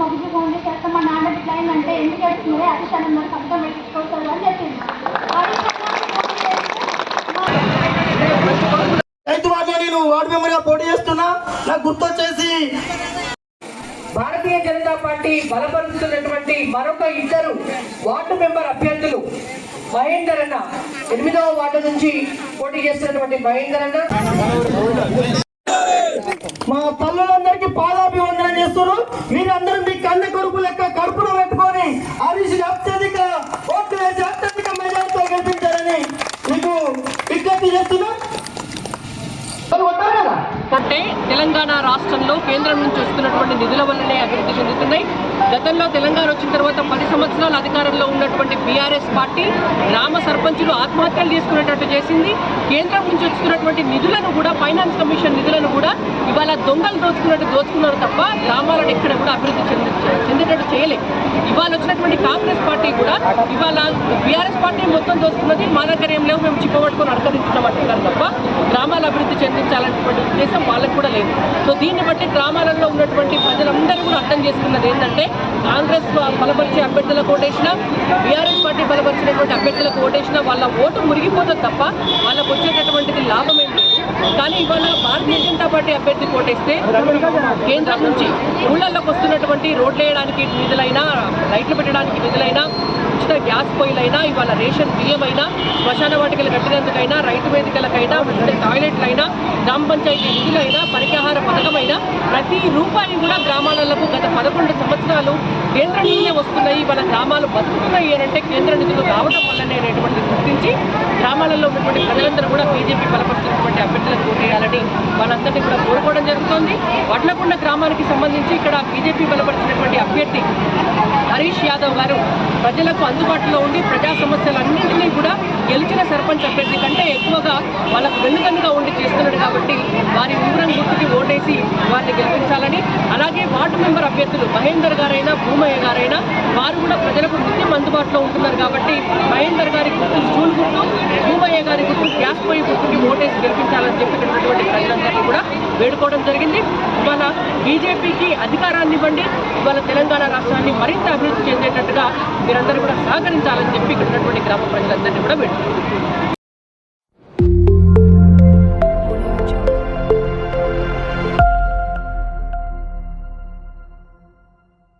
చేసి మా బుద్ధి ఫోన్ చేసి చేస్తాం మా నాన్న ఇట్లా అయిందంటే ఎందుకు చేస్తుంది హరీష్ అన్న మరి సంతకం పెట్టించుకోవచ్చు అని చెప్పింది. రైతు వాటిలో నేను వార్డు మెంబర్గా పోటీ చేస్తున్నా. నాకు గుర్తొచ్చేసి భారతీయ జనతా పార్టీ బలపరుస్తున్నటువంటి మరొక ఇద్దరు వార్డు మెంబర్ అభ్యర్థులు మహేందర్ అన్న ఎనిమిదవ వార్డు నుంచి పోటీ చేస్తున్నటువంటి మహేందర్ అన్న. మా తల్లులందరికీ పాదాభివందనం చేస్తున్నారు మీరందరూ మీ కన్న కొడుకు లెక్క కడుపున పెట్టుకొని హరీష్ అత్యధిక ఓట్లు వేసి అత్యధిక మెజార్టీతో గెలిపించారని మీకు విజ్ఞప్తి చేస్తున్నా. అంటే తెలంగాణ రాష్ట్రంలో కేంద్రం నుంచి వస్తున్నటువంటి నిధుల వల్లనే అభివృద్ధి చెందుతున్నాయి. గతంలో తెలంగాణ వచ్చిన తర్వాత పది సంవత్సరాలు అధికారంలో ఉన్నటువంటి బీఆర్ఎస్ పార్టీ గ్రామ సర్పంచులు ఆత్మహత్యలు చేసుకునేటట్టు చేసింది. కేంద్రం నుంచి వస్తున్నటువంటి నిధులను కూడా ఫైనాన్స్ కమిషన్ నిధులను కూడా ఇవాళ దొంగలు దోచుకున్నట్టు దోచుకున్నారు తప్ప గ్రామాలను ఎక్కడ కూడా అభివృద్ధి చెంది చెందేటట్టు చేయలేదు. ఇవాళ వచ్చినటువంటి కాంగ్రెస్ పార్టీ కూడా ఇవాళ బీఆర్ఎస్ పార్టీ మొత్తం దోచుకున్నది మా దగ్గర ఏం లేవు మేము చిప్పబట్టుకొని అడగదించడం అంటున్నారు తప్ప గ్రామాలు అభివృద్ధి చెందించాలని ఉద్దేశం వాళ్ళకు కూడా లేదు. సో దీన్ని బట్టి గ్రామాలలో ఉన్నటువంటి ప్రజలందరూ కూడా అర్థం చేసుకున్నది ఏంటంటే కాంగ్రెస్ బలపరిచే అభ్యర్థులకు ఓటేసినా బీఆర్ఎస్ పార్టీ బలపరిచినటువంటి అభ్యర్థులకు ఓటేసినా వాళ్ళ ఓటు మురిగిపోతుంది తప్ప వాళ్ళకు వచ్చేటటువంటిది లాభం ఏం లేదు. కానీ ఇవాళ భారతీయ జనతా పార్టీ అభ్యర్థికి ఓటేస్తే కేంద్రం నుంచి ఊళ్ళల్లోకి వస్తున్నటువంటి రోడ్లు వేయడానికి నిధులైనా లైట్లు పెట్టడానికి నిధులైనా ఉచిత గ్యాస్ పొయ్యిలైనా ఇవాళ రేషన్ బియ్యమైనా శ్మశాన వాటికలు కట్టినందుకైనా రైతు వేదికలకైనా ఉచిత టాయిలెట్లైనా గ్రామ పంచాయతీ నిధులైనా పరిహార పథకమైనా ప్రతి రూపాయి కూడా గ్రామాలకు గత పదకొండు సంవత్సరాలు కేంద్ర నిధులే వస్తున్నాయి. ఇవాళ గ్రామాలు బతుకుతున్నాయి అంటే కేంద్ర నిధులు రావడం వల్లనే అనేటువంటి గుర్తించి గ్రామాలలో ఉన్నటువంటి ప్రజలందరూ కూడా బీజేపీ బలపరుస్తున్నటువంటి అభ్యర్థులకు ఓటేయాలని వాళ్ళందరినీ కూడా కోరుకోవడం జరుగుతోంది. వడ్లకొండ గ్రామానికి సంబంధించి ఇక్కడ బీజేపీ బలపరిచినటువంటి అభ్యర్థి హరీష్ యాదవ్ గారు ప్రజలకు అందుబాటులో ఉండి ప్రజా సమస్యలన్నింటినీ కూడా గెలిచిన సర్పంచ్ అభ్యర్థి కంటే ఎక్కువగా వాళ్ళకు వెన్నుదన్నుగా ఉండి చేస్తున్నాడు కాబట్టి వారి ఉంగరం గుర్తుకి ఓటేసి వారిని గెలిపించాలని అలాగే వార్డు మెంబర్ అభ్యర్థులు మహేందర్ గారైనా భూమయ్య గారైనా వారు కూడా ప్రజలకు నిత్యం అందుబాటులో ఉంటున్నారు కాబట్టి మహేందర్ గారి గుర్తు స్కూల్ గుర్తు భూమయ్య గారి గుర్తు గ్యాస్ పొయ్యి గుర్తుకి ఓటు గెలిపించాలని చెప్పి ఇక్కడ ఉన్నటువంటి ప్రజలందరినీ కూడా వేడుకోవడం జరిగింది. ఇవాళ బీజేపీకి అధికారాన్ని ఇవ్వండి. ఇవాళ తెలంగాణ రాష్ట్రాన్ని మరింత అభివృద్ధి చెందేటట్టుగా మీరందరూ కూడా సహకరించాలని చెప్పి ఇక్కడ ఉన్నటువంటి గ్రామ ప్రజలందరినీ కూడా వేడుకుంటున్నాం.